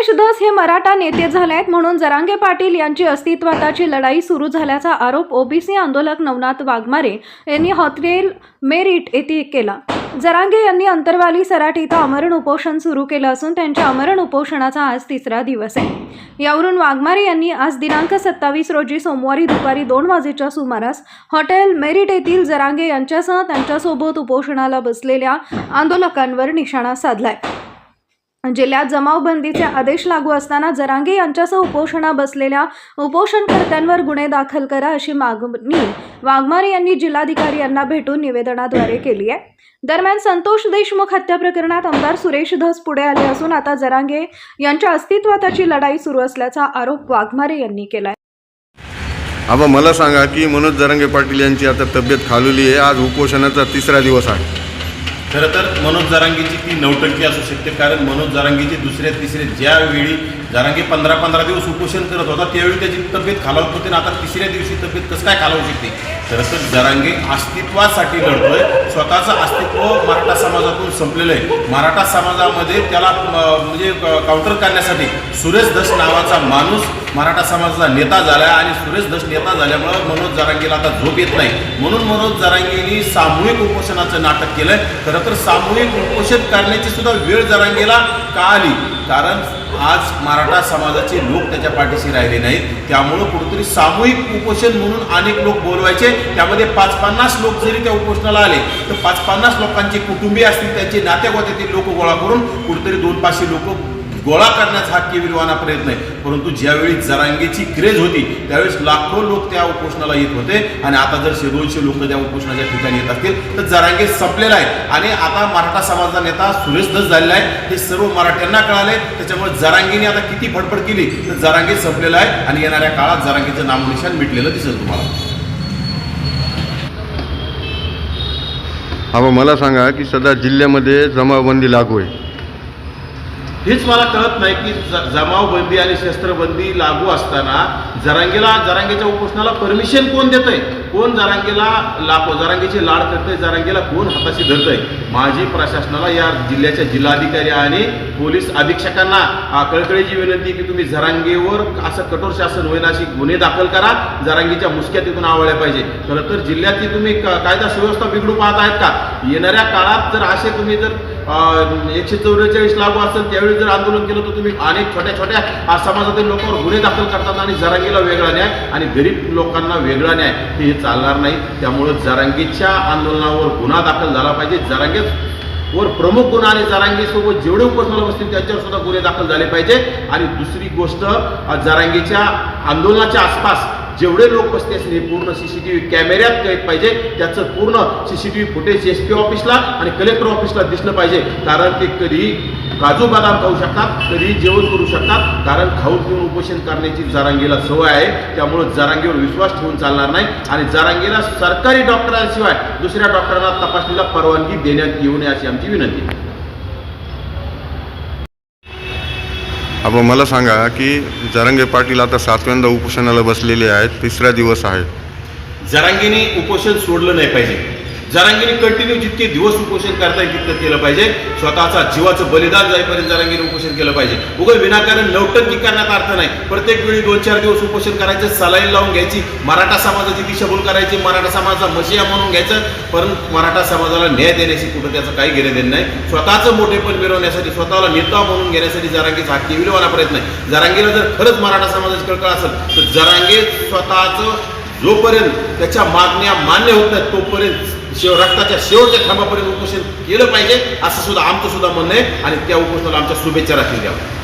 गणेश दास हे मराठा नेते झाले आहेत म्हणून जरांगे पाटील यांची अस्तित्वाची लढाई सुरू झाल्याचा आरोप ओबीसी आंदोलक नवनाथ वाघमारे यांनी हॉटेल मेरिट येथे केला. जरांगे यांनी अंतरवाली सराट इथं अमरण उपोषण सुरू केलं असून त्यांच्या अमरण उपोषणाचा आज तिसरा दिवस आहे. यावरून वाघमारे यांनी आज दिनांक सत्तावीस रोजी सोमवारी दुपारी दोन वाजेच्या सुमारास हॉटेल मेरिट येथील जरांगे यांच्यासह त्यांच्यासोबत उपोषणाला बसलेल्या आंदोलकांवर निशाणा साधलाय. जिल्ह्यात जमावबंदीचे आदेश लागू असताना जरांगे यांच्यासह उपोषणा बसलेल्या उपोषणकर्त्यांवर गुन्हे दाखल करा अशी मागणी वाघमारे यांनी जिल्हाधिकारी यांना भेटून निवेदनाद्वारे केली आहे. दरम्यान संतोष देशमुख हत्या प्रकरणात आमदार सुरेश धस पुढे आले असून आता जरांगे यांच्या अस्तित्वाची लढाई सुरू असल्याचा आरोप वाघमारे यांनी केलाय. आबा मला सांगा की मनोज जरांगे पाटील यांची आता तब्येत खालुली आहे. आज उपोषणाचा तिसरा दिवस आहे. खरं तर मनोज जारांगीची ती नौटंकी असू शकते. कारण मनोज जरांगीची दुसऱ्या तिसऱ्या ज्यावेळी जरांगी पंधरा पंधरा दिवस उपोषण करत होता त्यावेळी त्याची तब्येत खालावत होती आणि आता तिसऱ्या दिवशी तब्येत कसं काय खालावू शकते खरं तर जरांगे अस्तित्वासाठी लढतोय. स्वतःचं अस्तित्व मराठा समाजातून संपलेलं आहे. मराठा समाजामध्ये त्याला म्हणजे काउंटर करण्यासाठी सुरेश धस नावाचा माणूस मराठा समाजाचा नेता झाला आणि सुरेश धस नेता झाल्यामुळं मनोज जरांगेला आता झोप येत नाही. म्हणून मनोज जरांगेनी सामूहिक उपोषणाचं नाटक केलंय. खरं तर सामूहिक उपोषण करण्याची सुद्धा वेळ जरांगेला का आली? कारण आज मराठा समाजाचे लोक त्याच्या पाठीशी राहिले नाहीत. त्यामुळं कुठेतरी सामूहिक उपोषण म्हणून अनेक लोक बोलवायचे. त्यामध्ये पाच पन्नास लोक जरी त्या उपोषणाला आले तर पाच पन्नास लोकांचे कुटुंबीय असतील त्यांचे नातेगोत्यातील लोक गोळा करून कुठेतरी दोन पाचशे लोक गोळा करण्याचा हा केविलवाना प्रयत्न आहे. परंतु ज्यावेळी जरांगेची क्रेज होती त्यावेळेस लाखो लोक त्या उपोषणाला येत होते. आणि आता जर शे दोनशे लोक त्या उपोषणाच्या ठिकाणी येत असतील तर जरांगे संपलेला आहे. आणि आता मराठा समाजाचा नेता सुरेश दस झालेला आहे. हे सर्व मराठ्यांना कळाले त्याच्यामुळे जरांगीने आता किती फडफड केली तर जरांगे संपलेला आहे. आणि येणाऱ्या काळात जरांगेचं नामनिशान मिटलेलं दिसेल तुम्हाला. आबा मला सांगा की सध्या जिल्ह्यामध्ये जमावबंदी लागू आहे. हेच मला कळत नाही की ज- जमावबंदी आणि शस्त्रबंदी लागू असताना जरांगीला जरांगीच्या उपोषणाला परमिशन कोण देतंय? कोण जरांगीला लाखो जरांगीची लाड करतंय? जरांगीला कोण हाताशी धरतंय? माझी प्रशासनाला या जिल्ह्याच्या जिल्हाधिकारी आणि पोलीस अधीक्षकांना कळकळीची विनंती की तुम्ही जरांगीवर असं कठोर शासन होईल अशी गुन्हे दाखल करा. जरांगीच्या मुसक्या तिथून आवळल्या पाहिजे. खरं तर जिल्ह्यातली तुम्ही कायदा सुव्यवस्था बिघडू पाहत आहेत का? येणाऱ्या काळात जर असे तुम्ही जर एकशे चौवेचाळीस लागू असेल त्यावेळी जर आंदोलन केलं तर तुम्ही अनेक छोट्या छोट्या समाजातील लोकांवर गुन्हे दाखल करतात आणि जरांगीला वेगळा न्याय आणि गरीब लोकांना वेगळा न्याय. हे चालणार नाही. त्यामुळं जरांगीच्या आंदोलनावर गुन्हा दाखल झाला पाहिजे. जरांगीच वर प्रमुख गुन्हा आणि जरांगीसोबत जेवढे उपोषणाला बसतील त्यांच्यावर सुद्धा गुन्हे दाखल झाले पाहिजे. आणि दुसरी गोष्ट जरांगीच्या आंदोलनाच्या आसपास जेवढे लोक बसते असतील हे पूर्ण व्ही कॅमेऱ्यात कैद पाहिजे त्याचं पूर्ण C C T V footage S P ऑफिसला आणि कलेक्टर ऑफिसला दिसलं पाहिजे. कारण ते कधी काजू बदाम खाऊ शकतात कधी जेवण करू शकतात. कारण खाऊन पिऊन उपोषण करण्याची जारांगीला सवय आहे. त्यामुळं जारांगीवर विश्वास ठेवून चालणार नाही. आणि जारांगीला सरकारी डॉक्टरांशिवाय दुसऱ्या डॉक्टरांना तपासणीला परवानगी देण्यात येऊ नये अशी आमची विनंती आपण मला सांगा की जरांगे पाटील आता सातव्यांदा उपोषणाला बसलेले आहेत तिसरा दिवस आहे. जरांगीने उपोषण सोडलं नाही पाहिजे. जरांगीने कंटिन्यू जितके दिवस उपोषण करता येईल तितकं केलं पाहिजे. स्वतःचा जीवाचं बलिदान जाईपर्यंत जरांगीने उपोषण केलं पाहिजे. उगल विनाकारण नौटंकी करण्यात अर्थ नाही. प्रत्येक वेळी दोन चार दिवस उपोषण करायचं सलाईन लावून घ्यायची. मराठा समाजाची दिशाभूल करायची मराठा समाजाचा मशिया म्हणून घ्यायचं. परंतु मराठा समाजाला न्याय देण्याशी कुठं त्याचं काही घेणे देणं नाही. स्वतःचं मोठेपण मिळवण्यासाठी स्वतःला नेता म्हणून घेण्यासाठी जरांगीचा हा केविलवाना प्रयत्न आहे. जरांगीला जर खरंच मराठा समाजाची कळकळ असेल तर जरांगे स्वतःचं जोपर्यंत त्याच्या मागण्या मान्य होत नाहीत तोपर्यंत शेव रक्ताच्या शेवटच्या खांबापर्यंत उपोषण केलं पाहिजे असं सुद्धा आमचं सुद्धा म्हणणं आहे आणि त्या उपोषणाला आमच्या शुभेच्छा राखील द्यावं